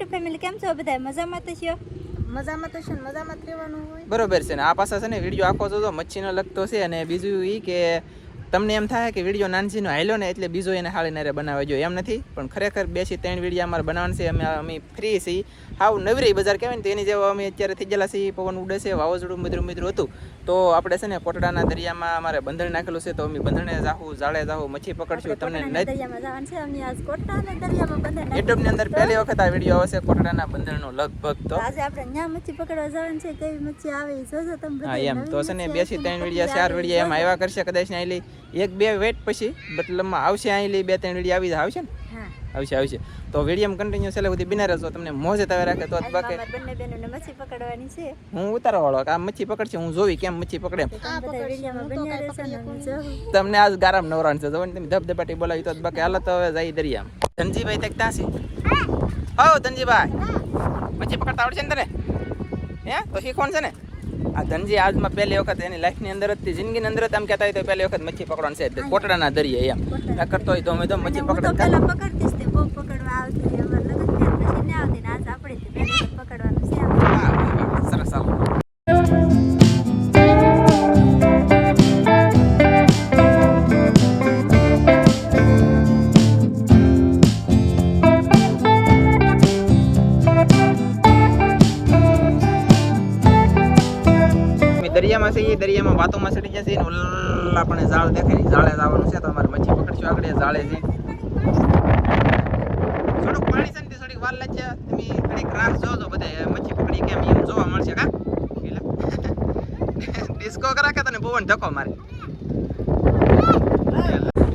YouTube family કેમ છો બધા મજામાં તો છો? મજામાં તો છે ને મજામાં જ રહેવાનું હોય. બરોબર છે ને. આ પાછા છે ને વીડિયો આખો જોજો મચ્છીનો લગતો છે અને બીજું એ કે તમને એમ થાય કે વીડિયો નાનજીનો હાલ્યો ને એટલે બીજો એને હાળી નારે બનાવવા જોઈએ. એમ નથી પણ ખરેખર બેથી ત્રણ વીડિયો અમારે બનાવવાનું છે. અમે અમે ફ્રી છીએ. હાવ નવરી બજાર કહેવાય ને તેની એની જેવો અમે અત્યારે થઈ ગયેલા છીએ. પવન ઉડે છે વાવાઝોડું મિત્રું મિત્રું હતું. તો આપણે છે ને પોટડાના દરિયામાં અમારે બંધણ નાખેલું છે તો અમે બંધણે જાહું જાળે જાહું મચ્છી પકડશું. તમને યુટ્યુબની અંદર પહેલી વખત આ વીડિયો આવશે કોટડાના બંધણનો લગભગ તો. આજે આપણે ન્યા મચ્છી પકડવા જવાનું છે કેવી મચ્છી આવે જોજો તમે હા એમ તો છે ને બેથી ત્રણ વિડીયા ચાર વિડીયા એમ આવ્યા કરશે કદાચ ને આઈલી એક બે વેટ પછી મતલબમાં આવશે આઈલી બે ત્રણ વેડી આવી આવશે ને? આવશે આવશે. તો વીડિયો કન્ટિન્યુ છેલ્લે સુધી બિના રહેશો તમને મોજે તવે રાખે તો બાકી. બંને બેનોને મચ્છી પકડવાની છે. હું ઉતારવા વાળો કે આ મચ્છી પકડશે હું જોવી કેમ મચ્છી પકડે. તમને આજ ગારામ નવરાણ છે જોવાની તમે ધબધબાટી બોલાવી તો બાકી. હાલ તો હવે જઈ દરિયામાં. ધનજીભાઈ તક ત્યાં છે? હો ધનજીભાઈ. મચ્છી પકડતા આવડશે ને તને? હે? તો શીખવાનું છે ને? આ ધનજી આજમાં પહેલી વખત એની લાઈફની અંદર જ જિંદગીની અંદર જ આમ કહેતા હોય તો પહેલી વખત મચ્છી પકડવાનું છે. કોટડાના દરિયે એમ. કરતો હોય તો અમે તો મચ્છી પકડતી. દરિયામાં વાતોમાં ચડી જશે ને ઓલા પણ ઝાડ દેખાય ઝાડે જવાનું છે તો અમારે મચ્છી પકડશું આગળ ઝાડે જઈ થોડુંક પાણી છે ને થોડીક વાર લાગશે. તમે ઘડીક રાહ જોજો બધા મચ્છી પકડી કેમ એમ જોવા મળશે કા ડિસ્કો કરા તને પવન ધક્કો મારે?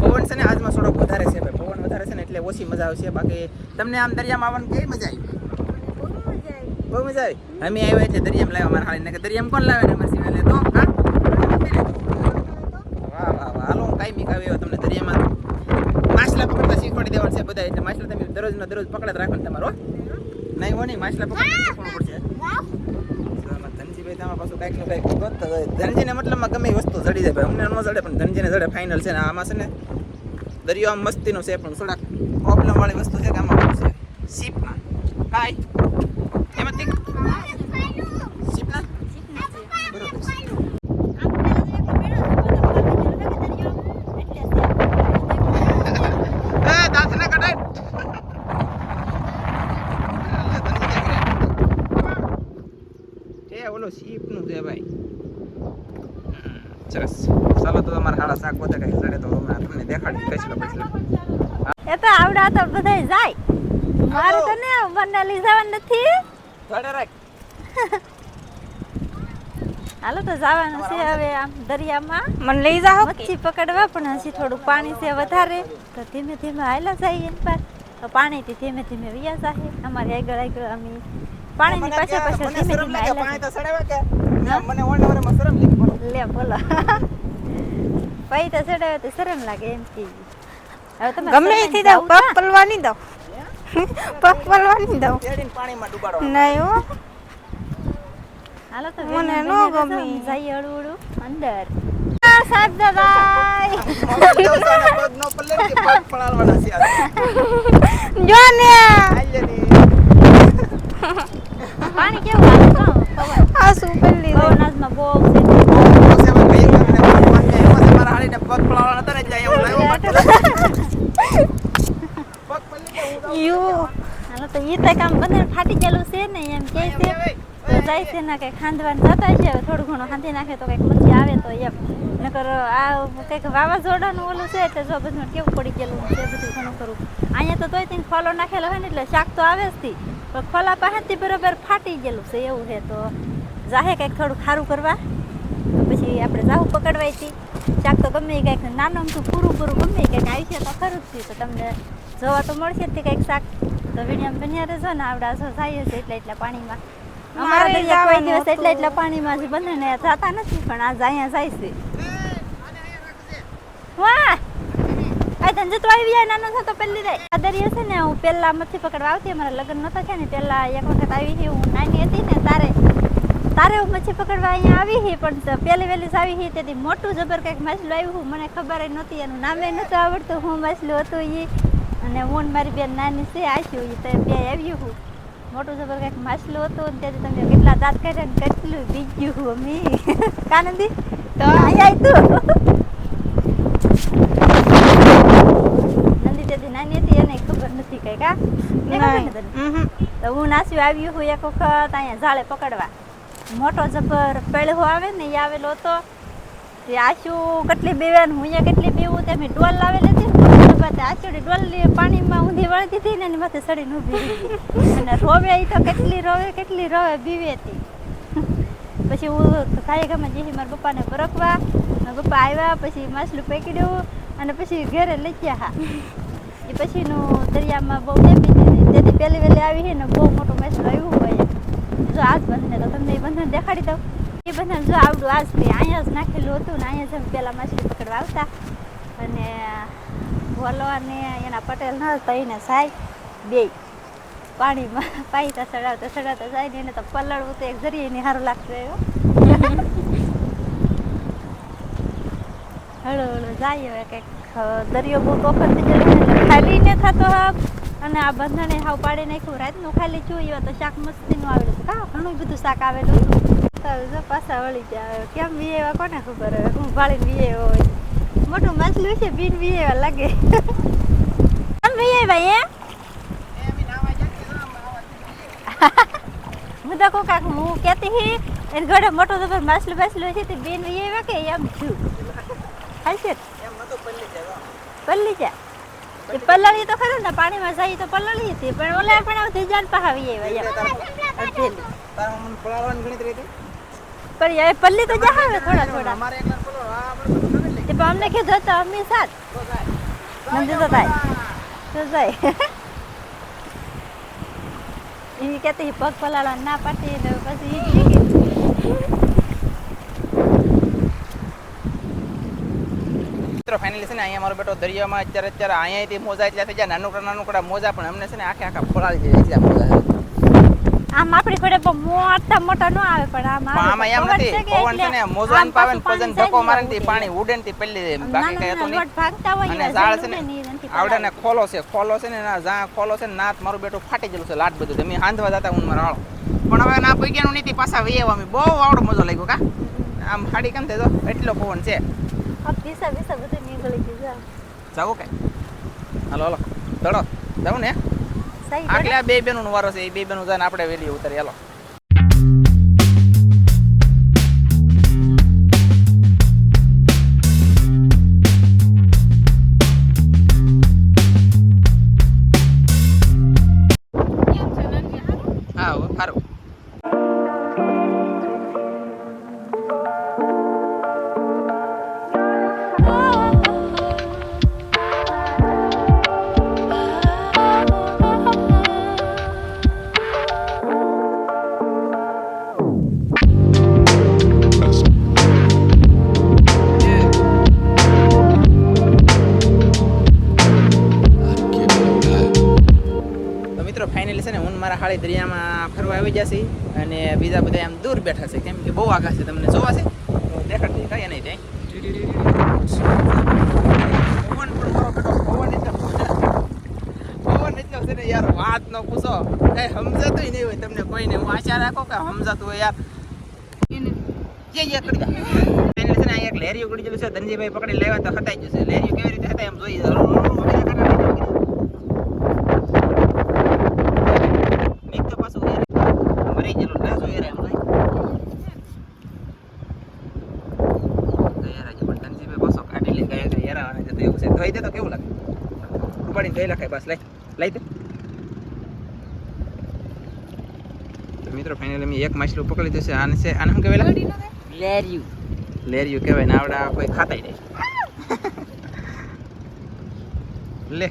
પવન છે ને આજમાં થોડોક વધારે છે ભાઈ પવન વધારે છે ને એટલે ઓછી મજા આવશે. બાકી તમને આમ દરિયામાં આવવાની કેવી મજા આવી? બહુ મજા આવી. અમે આવ્યા એટલે દરિયામાં લાવ્યા મારા હાલીને. દરિયામાં કોણ લાવે ને અમારે સિવાય? તો હા વાહ વાહ વાહ હાલો હું કાંઈ મીક આવ્યો તમને દરિયામાં માછલા પકડતા શીખવાડી દેવાનું છે બધા એટલે માછલા તમે દરરોજનો દરરોજ પકડે રાખો ને તમારો? નહીં હો નહીં માછલા પકડતા શીખવાનું પડશે. ધનજીભાઈ તો આમાં પાછું કાંઈક ને કાંઈક ગોતતા હોય. ધનજીને મતલબમાં ગમે વસ્તુ જડી જાય ભાઈ અમને ન જડે પણ ધનજીને જડે ફાઇનલ છે ને આમાં છે ને દરિયો આમ મસ્તીનો છે પણ થોડાક પ્રોબ્લેમ વાળી વસ્તુ છે કે આમાં છે? સીપમાં કાંઈ? એમાં તીક શીપના બરોબર છે એ દાંત ના કઢાય એ ઓલો શીપનું છે ભાઈ હમ, સરસ. ચાલો તો તમારા હાડા શાક બધા કઈ ચડે તો હમણાં તમને દેખાડી કઈ પછી. એ તો આવડા તો બધાય જાય. મારું તો ને મને લઈ જવાનું નથી. ચડે રાખ. હાલો તો જવાનું છે હવે આમ દરિયામાં. મને લઈ જાઓ. મચ્છી પકડવા પણ હજી થોડું પાણી છે વધારે. તો ધીમે ધીમે હાલા જાય એની પાર તો પાણીથી ધીમે ધીમે વિયા જાય. અમારી આગળ આગળ અમે પાણીની પાછળ પાછળ ધીમે ધીમે હાલા પાણી તો સડાવે કે? મને ઓનમાં શરમ લાગી. લે બોલો. પૈ તો ચડાવે તો શરમ લાગે એમ કે. હવે તમે ગમે એથી દઉં પગ પલવાની દઉં. પગ પલવાની દઉં. પાણીમાં ડુબાડો નહીં હો. હાલો તો મને નો ગમે. જઈ અડુ હળું હળું અંદર. સાહેબ દાદા. જો ને. પાણી કેવું આ સુપર લીધું? પવન આજમાં બહુ છે તો સેવન ભાઈ એમ કરીને પગ પડાડે. હાડીને પગ પડાડવાના હતા ને એટલે અહીંયા હું લાવ્યો માટે. કે. યુ હાલો તો ઈ તો કામ બંને ફાટી ગયેલું છે ને એમ કે છે તો જાય છે ને કઈ ખાંડવાનું જતા છે હવે થોડું ઘણું ખાંધી નાખે તો કંઈક મચ્છી આવે તો એમ નકર આ કંઈક વાવાઝોડાનું ઓલું છે એટલે જો બધું કેવું પડી ગયેલું છે બધું ઘણું કરું અહીંયા તો તોય તેને ફોલો નાખેલો હોય ને એટલે શાક તો આવે જ થી પણ ખોલા પાસેથી બરોબર ફાટી ગયેલું છે એવું છે તો જાહે કંઈક થોડું ખારું કરવા પછી આપણે જાહું પકડવાય હતી શાક તો ગમે કંઈક નાનું અમથું પૂરું પૂરું ગમે કંઈક આવી છે તો ખરું જ તો તમને જોવા તો મળશે જ તે કંઈક શાક. તો વીડિયો બન્યા રહેજો ને આવડા છો થાય છે એટલે એટલા પાણીમાં. અમારા દરિયા કોઈ દિવસ એટલા એટલા પાણીમાં હજી બંને જતા નથી પણ આજ અહીંયા જાય છે. વાહ! આ તો આવી જાય નાનો થતો પહેલી રે. આ દરિયા છે ને હું પહેલા મચ્છી પકડવા આવતી અમારા લગ્ન નતા છે ને પહેલા એક વખત આવી હતી હું નાની હતી ને તારે તારે હું મચ્છી પકડવા અહીંયા આવી હતી પણ પહેલી વહેલી આવી હતી તેથી મોટું જબર કંઈક માછલું આવ્યું હું મને ખબર નહોતી એનું નામે નહોતું આવડતું હું માછલું હતું એ અને હું મારી બેન નાની છે આશ્યું એ તો બે આવ્યું હું. મોટું જબર કંઈક માછલું હતું અને તેથી તમે કેટલા દાંત કાઢ્યા ને કેટલું બીજ્યું અમી. કાનંદી તો અહીંયા તું. નંદી તેથી નાની હતી એને ખબર નથી કંઈક? હમ તો હું નાસ્યું આવ્યું હું એક વખત અહીંયા ઝાડે પકડવા. મોટો જબર પેળવો આવે ને એ આવેલો હતો. તે આશુ કેટલી બેવાન, હું અહીંયા કેટલી બેવું તે મેં ડોલ લાવેલી હતી ને આશુડી ડોલ પાણીમાં ઊંધી વળતી હતી ને એની માથે સડીને ઊભી અને રોવે એ તો કેટલી રોવે કેટલી રોવે બીવે હતી પછી હું ખાઈ ગામે જઈ મારા પપ્પાને પરખવા, મારા પપ્પા આવ્યા પછી માછલું પકડ્યું અને પછી ઘરે લઈ ગયા હા. એ પછીનું દરિયામાં બહુ દીધી તેથી પહેલી વહેલી આવી ને બહુ મોટું માછલું આવ્યું હોય. જો આજ બંધને તો તમને એ બંધન દેખાડી દઉં. એ બંધન જો આવડું આજ તે અહીંયા જ નાખેલું હતું ને અહીંયા જ અમે પહેલાં માછલી પકડવા આવતા. અને ભોલો અને એના પટેલ ન હતા એને સાય બે પાણીમાં પાઈતા ચડાવતા ચડાવતા જાય ને એને તો પલળવું તો એક જરીએ એને સારું લાગતું એવું. હળો હળો જાય હવે કંઈક. દરિયો બહુ તોફાન થઈ ગયો એટલે ખાલી ને થતો હા અને આ બંધાને હાવ પાડી નાખ્યું. રાતનું ખાલી જોયું તો શાક મસ્તીનું આવેલું હતું કા? ઘણું બધું શાક આવેલું હતું પાછા વળી જાય કેમ બી એવા કોને ખબર? હવે હું ભાળીને બી એવો હોય. મોટું માછલું છે બીન બી એવા લાગે. વી એવા એ હું તો કહું કાક હું કહેતી હી, એને ઘડે મોટું તો માછલું બાછલું છે તે બેન બી એવા કે એમ છું એમ નતું પલ્લી જા એ પલ્લળી તો ખરું ને પાણીમાં જાય તો પલ્લળી હતી પણ ઓલે પણ આવતી જાન પહાવી એમ. તારા મને પલાળવાની પણ એ પલ્લી તો જા હવે થોડા થોડા. અમારે આ આપણે તે પણ અમને કીધું તો અમે સાથ નંદી તો થાય તો જાય. એ કહેતી પગ પલાળવા ના પાટી પછી ઈ જ નીકળી. મિત્રો ફાઇનલી છે ને અહીંયા મારો બેટો દરિયામાં અત્યારે અત્યારે અહીંયાથી મોજા એટલા થઈ જાય નાનકડા નાનકડા મોજા પણ અમને છે ને આખે આખા ફોડાડી જાય એટલા મોજા. આમ આપણી ઘરે બહુ મોટા મોટા ન આવે પણ આમ આમ એમ નથી પવન છે ને મોજાન આમ પાવે ને પાછું પજન ધક્કો મારે ને પાણી ઉડેનથી તે પેલી બાકી કઈ હતું નહીં. ભાગતા હોય અને ઝાડ છે ને આવડે ને ખોલો છે ખોલો છે ને ના જા ખોલો છે ને નાત મારું બેટું ફાટી ગયેલું છે લાટ બધું તમે હાંધવા જતા હું મારા પણ હવે ના પૈકી નીતિ પાછા વહી આવવા બહુ આવડો મજો લાગ્યો કા. આમ હાડી કેમ તો એટલો પવન છે. આ પીસા પીસા બધું નીકળી ગયું જા. જાઓ કે હાલો હાલો. ચડો જાવું ને. આટલે આ બે બેનો વારો છે? એ બે બેનો જાય ને આપણે વેલી ઉતારી હાલો. હા સારું મિત્રો ફાઇનલી છે ને હું મારા હાળી દરિયામાં ફરવા આવી જશે અને બીજા બધા એમ દૂર બેઠા છે. કેમ કે બહુ આગા છે તમને જોવા છે? દેખાડતી કઈ નહીં ત્યાં. પવન પણ મારો બેટો પવન એટલો પવન એટલો છે ને યાર વાત ન પૂછો. કઈ સમજાતું નહીં હોય તમને કોઈને. હું આશા રાખો કે સમજાતું હોય યાર. જે જે કરી દે. ફાઇનલી છે ને અહીંયા એક લેરિયું કરી ગયેલું છે. ધનજીભાઈ પકડી લેવા તો હતાઈ જશે. લેરિયું કેવી રીતે હતા એમ જોઈએ મેં તો પાછું યાર મરી ગયેલું લાસો યાર એમ ભાઈ ગયા રાજે પણ ધનજીભાઈ પાછો કાઢી લે ગયા ગયા યાર આને જતો એવું છે ધોઈ દે તો કેવું લાગે ઉપાડીને ધોઈ લખાય બસ લઈ દે. તો મિત્રો ફાઇનલી એક માછલું પકડી લીધું છે. આને છે આને શું કહેવાય? લેરિયું. લેરિયું કહેવાય ને આવડા કોઈ ખાતાય નહીં. લે.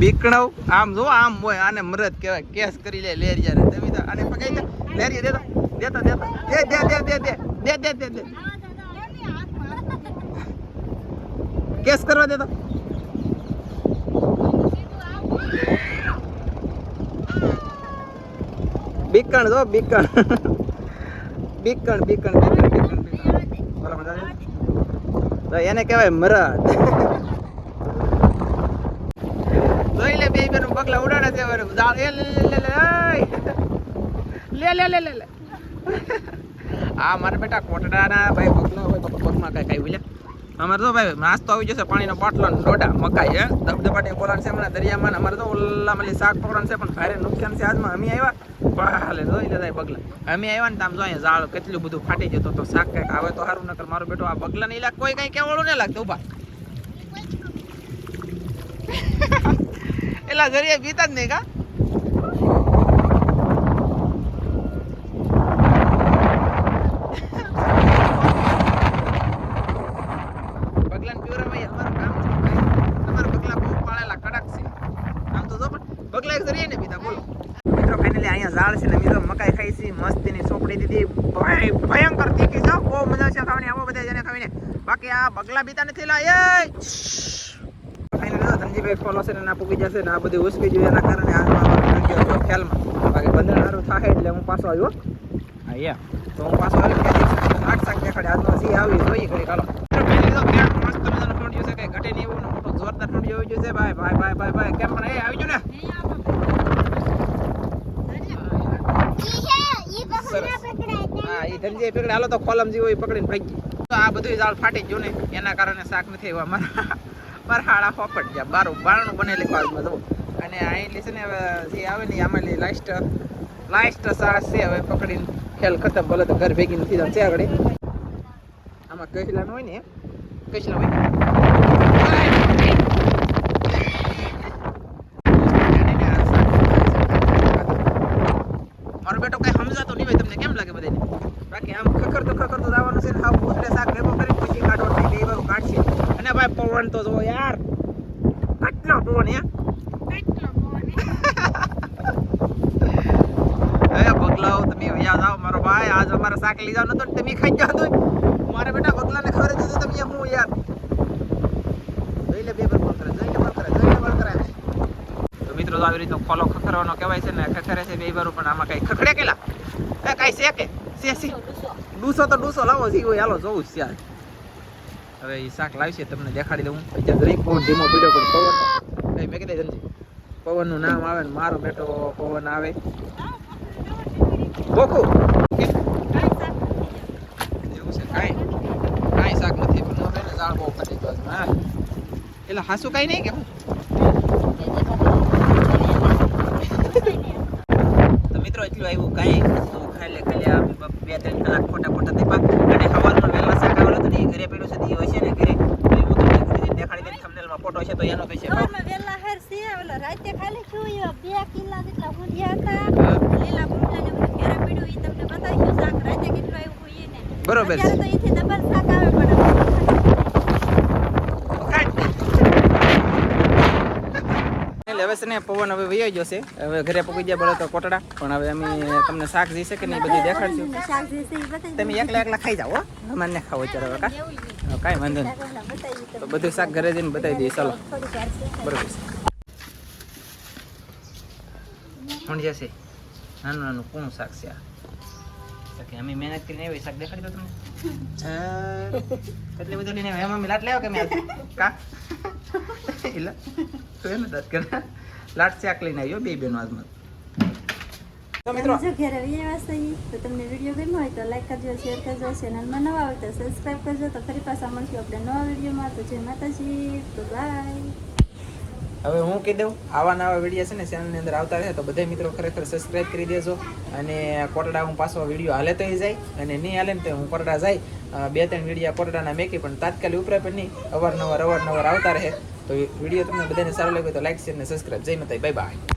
બીકણવ આમ જો આમ હોય આને મરદ કહેવાય. કેસ કરી લે લેરિયા ને તમે તો આને પકડી દે લેરિયા દેતો દેતો દેતો. દે દે દે દે દે. દે દે દે દે. કેસ કરવા દેતો. બીકણ જો, બીકણ. બીકણ બીકણ બીકણ બીકણ બીકણ. એને કહેવાય મરદ. જોઈ લે બે બેનું પગલા ઉડાડે છે લે લે લે લે લે આ મારા બેટા કોટડાના ભાઈ પગલા હોય પગ- પગમાં કઈ કઈ બોલ્યા અમારે તો ભાઈ નાસ્તો આવી જશે પાણીનો બાટલો ડોડા મકાઈ હે? ધબધબાટી બોલાણ છે હમણાં દરિયામાં અમારે તો ઓલા મળી શાક પકડાણ છે પણ ભારે નુકસાન છે. આજમાં અમે આવ્યા પાલે જોઈ લેતા બગલા અમે આવ્યા ને આમ જો ઝાડ કેટલું બધું ફાટી જતું તો શાક કંઈક આવે તો સારું નકર મારો બેટો આ બગલા નહીં લાગ કોઈ કઈ કેવાળું નહીં લાગતું ઊભા. એટલે જરીએ બીતા જ નહીં કા બગલાને પીવડાવાય અમારું કામ છે ભાઈ. તમારા બગલા બહુ પાળેલા કડક છે આમ તો જો પણ બગલા એક જરીએ ને બીજા બોલો મિત્રો ઝાડ છે ને મિત્રો મકાઈ ખાઈ છે મસ્તીની સોપડી દીધી. ભયંકર તીખી છે. બહુ મજા છે ખાવાની આવો બધા જને ખાવીને બાકી આ બગલા બીતા નથી લા એ! ધનજીભાઈ ફોલો છે ને ના પૂગી જશે ને આ બધું ઉસકી જોઈએ એના કારણે હતો ખ્યાલમાં. બાકી બંધન સારું થાય એટલે હું પાછો આવ્યો. હા યા. તો હું પાછો આવ્યો કે આઠ શાક દેખાડે આજનો સી આવી જોઈએ ઘડી કાલો ફાઇનલી તો ક્યાંક મસ્ત મજાનો ફોંડિયું છે કઈ ઘટે નહીં એવું ને મોટો જોરદાર ફોંડિયું આવી ગયું છે ભાઈ ભાઈ ભાઈ ભાઈ ભાઈ કેમ પણ એ આવી ગયું ને હા એ પકડે. હાલો તો કોલમ જેવો એ પકડીને ભાગી તો આ બધું ઝાડ ફાટી ગયું ને, એના કારણે શાક નથી આવ્યા. મારા મારા હાડા ફોપટ ગયા. બારું, બારણું બનેલી બાજુમાં જવું અને અહીં છે ને, હવે જે આવે ને આમાં લાસ્ટ લાસ્ટ સાસ છે, હવે પકડીને ખેલ ખતમ. ભલે તો ઘર ભેગી નથી જવાનું છે આગળ આમાં કહેલાનું હોય ને કહીલા હોય મારો બેટો કઈ સમજાતો નહીં હોય તમને કેમ લાગે બધાને? બાકી આમ ખખર તો ખખર તો જવાનું છે આમ ભૂતરે શાક ભેગો કરી પછી કાઢો બે વારું કાઢશે. અને ભાઈ પવન તો જો યાર કેટલો પવન યાર યાદ આવો મારો ભાઈ, આજ અમારે શાક લઈ જવાનું હતું ને તમે ખાઈ ગયા હતો મારા બેટા બગલાને ખબર જ તમે હું યાર. જોઈ લે બે પર કોલ કરે જોઈ લે કોલ કરે જોઈ લે કોલ કરે તો આવી રીતનો ખોલો ખખરવાનો કહેવાય છે ને, ખખરે છે બે બારું પણ આમાં કઈ ખખડે કેલા એ કઈ છે કે? છે છે. ડૂસો તો ડૂસો, લાવો, જી હોય, હાલો જોવું જ છે યાર હવે એ શાક લાવશે, તમને દેખાડી દઉં પછી દરેક પવન ધીમો પીડ્યો પણ પવન મેં કીધે ધનજી પવનનું નામ આવે ને મારો બેટો પવન આવે. બોખું એવું છે, કાંઈ કાંઈ શાક નથી, પણ બહુ ફાટી ગયો હા. એટલે હાસુ કાંઈ નહીં કે હું તો મિત્રો એટલું આવ્યું કાંઈ હું ખાઈ લે ખાલી આ બ- બે ત્રણ કલાક ખોટા ખોટા થયા અને સવારમાં વહેલા શાક આવેલો તો ને એ ઘરે પડ્યું છે તો એ હશે ને ઘરે તો એ હું તમને ઘરે દેખાડી દઈશ થંબનેલમાં ફોટો છે તો એનો તો છે ઓલો વેલા હેર છે ઓલો રાતે ખાલી જોયું બે કિલ્લા જેટલા ઊંધિયા હતા લીલા ગુંઠા ને બધું ઘેરે પડ્યું ઈ તમને બતાવ્યું શાક રાતે કેટલું આવ્યું ઈ ને બરોબર. છે. તો ઈથી ડબલ શાક આવે પણ હવે છે ને પવન હવે વયો ગયો છે. હવે ઘરે પગી ગયા બોલો તો કોટડા. પણ હવે અમે તમને શાક છે કે નહીં બધી દેખાડશું. તમે એકલા એકલા ખાઈ જાઓ હો. અમારે ખાવો અત્યારે હવે કા? કાંઈ વાંધો નહીં. તો બધું શાક ઘરે જઈને બતાવી દઈએ ચાલો. બરોબર કોણ જશે નાનું નાનું કોણ શાક છે આ? અમે મહેનત કરીને આવ્યા, શાક દેખાડી દો તમને. કેટલી બધું લઈને આવ્યા? મમ્મી લાટ લેવો કે મેં કા? એલા તો એને દસ કરે. લાટ શાક લઈને આવ્યો બે બેનો આજમાં તો મિત્રો જો ઘરે તો તમને વીડિયો ગમ્યો હોય તો લાઈક કરજો શેર કરજો ચેનલમાં નવા હોય તો સબસ્ક્રાઈબ કરજો તો ફરી પાછા મળશું આપણે નવા વિડીયોમાં તો જય માતાજી તો બાય હવે હું કહી દઉં આવા નવા વીડિયો છે ને ચેનલની અંદર આવતા રહે તો બધા મિત્રો ખરેખર સબસ્ક્રાઈબ કરી દેજો અને કોટડા હું પાછો વીડિયો હાલે તો જાય અને નહીં હાલે ને તો હું કોટડા જાય બે ત્રણ વિડીયા કોટડાના મેકી પણ તાત્કાલિક ઉપરે પણ નહીં અવારનવાર અવારનવાર આવતા રહે તો વીડિયો તમને બધાને સારો લાગ્યો તો લાઈક શેર અને સબસ્ક્રાઈબ જય માતા બાય બાય